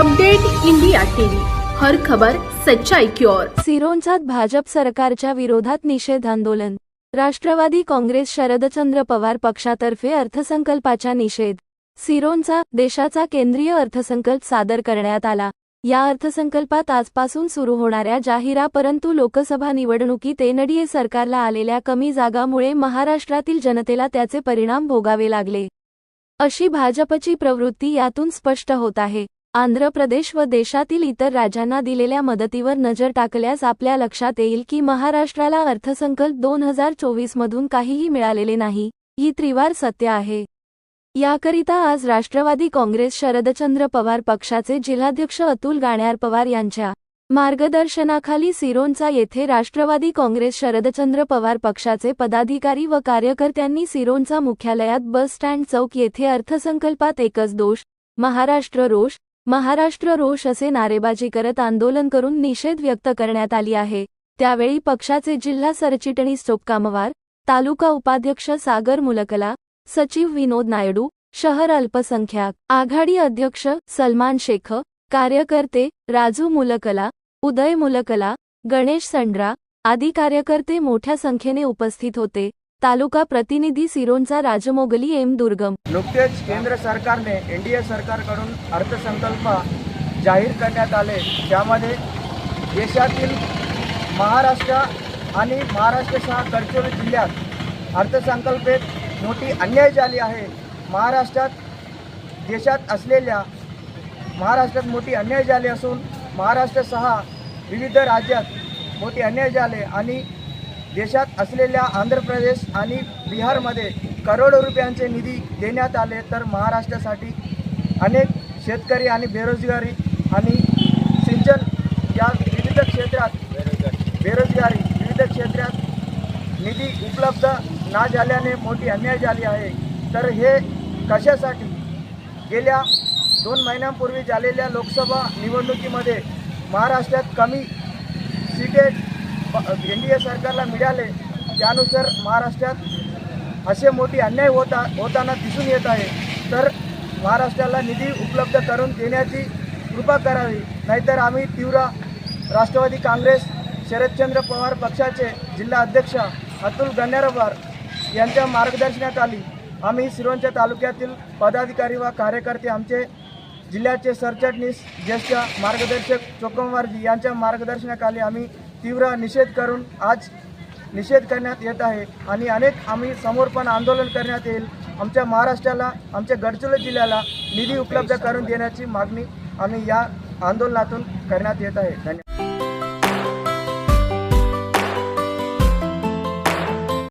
Update India TV. हर खबर सच्चाई की ओर. सिरोंचात भाजप सरकारच्या विरोधात निषेध आंदोलन. राष्ट्रवादी काँग्रेस शरदचंद्र पवार पक्षातर्फे अर्थसंकल्पाच्या निषेध. सिरोंचा देशाचा केंद्रीय अर्थसंकल्प सादर करण्यात आला. या अर्थसंकल्पात आजपासून सुरू होणाऱ्या जाहिरा परंतु लोकसभा निवडणुकीत एनडीए सरकारला आलेल्या कमी जागामुळे महाराष्ट्रातील जनतेला त्याचे परिणाम भोगावे लागले. अशी भाजपची प्रवृत्ती यातून स्पष्ट होत आहे. आंध्र प्रदेश व देशातील इतर राज्यांना दिलेल्या मदतीवर नजर टाकल्यास आपल्या लक्षात येईल की महाराष्ट्राला अर्थसंकल्प दोन हजार चोवीस मधून काहीही मिळालेले नाही ही त्रिवार सत्य आहे. याकरिता आज राष्ट्रवादी काँग्रेस शरदचंद्र पवार पक्षाचे जिल्हाध्यक्ष अतुल गाण्यार पवार यांच्या मार्गदर्शनाखाली सिरोंचा येथे राष्ट्रवादी काँग्रेस शरदचंद्र पवार पक्षाचे पदाधिकारी व कार्यकर्त्यांनी सिरोंचा मुख्यालयात बस स्टँड चौक येथे अर्थसंकल्पात एकच दोष महाराष्ट्र रोष महाराष्ट्र रोष असे नारेबाजी करत आंदोलन करून निषेध व्यक्त करण्यात आली आहे. त्यावेळी पक्षाचे जिल्हा सरचिटणीस चोपकामवार तालुका उपाध्यक्ष सागर मुलकला सचिव विनोद नायडू शहर अल्पसंख्याक आघाडी अध्यक्ष सलमान शेख कार्यकर्ते राजू मुलकला उदय मुलकला गणेश संड्रा आदी कार्यकर्ते मोठ्या संख्येने उपस्थित होते. तालुका प्रतिनिधी सिरोंचा राजमोगली एम दुर्गम. नुकतेच केंद्र सरकारने एन डी ए सरकारकडून अर्थसंकल्प जाहीर करण्यात आले. त्यामध्ये देशातील महाराष्ट्र आणि महाराष्ट्रसह गडचिरोली जिल्ह्यात अर्थसंकल्पेत मोठी अन्याय झाली आहे. महाराष्ट्रात देशात असलेल्या महाराष्ट्रात मोठी अन्याय झाली असून महाराष्ट्रसह विविध राज्यात मोठी अन्याय झाले आणि देशात असलेल्या आंध्र प्रदेश आणि बिहारमध्ये करोडो रुपयांचे निधी देण्यात आले तर महाराष्ट्रासाठी अनेक शेतकरी आणि बेरोजगारी आणि सिंचन या विविध क्षेत्रात बेरोजगारी विविध क्षेत्रात निधी उपलब्ध ना झाल्याने मोठी अन्याय झाली आहे. तर हे कशासाठी? गेल्या दोन महिन्यांपूर्वी झालेल्या लोकसभा निवडणुकीमध्ये महाराष्ट्रात कमी सीटेड एन डी ए सरकारला मिळाले त्यानुसार महाराष्ट्रात असे मोठी अन्याय होता होताना दिसून येत आहे. तर महाराष्ट्राला निधी उपलब्ध करून देण्याची कृपा करावी. नाहीतर आम्ही तीव्र राष्ट्रवादी काँग्रेस शरदचंद्र पवार पक्षाचे जिल्हा अध्यक्ष अतुल गण्यारवार यांच्या मार्गदर्शनाखाली आम्ही सिरोंच्या तालुक्यातील पदाधिकारी व कार्यकर्ते आमचे जिल्ह्याचे सरचटणीस ज्येष्ठ मार्गदर्शक चोकमवारजी यांच्या मार्गदर्शनाखाली आम्ही तीव्र निषेध करून आज निषेध करण्यात येत आहे आणि अनेक आम्ही समोर पण आंदोलन करण्यात येईल. आमच्या महाराष्ट्राला आमच्या गडचिरोली जिल्ह्याला निधी उपलब्ध करून देण्याची मागणी आम्ही या आंदोलनातून करण्यात येत आहे. धन्यवाद.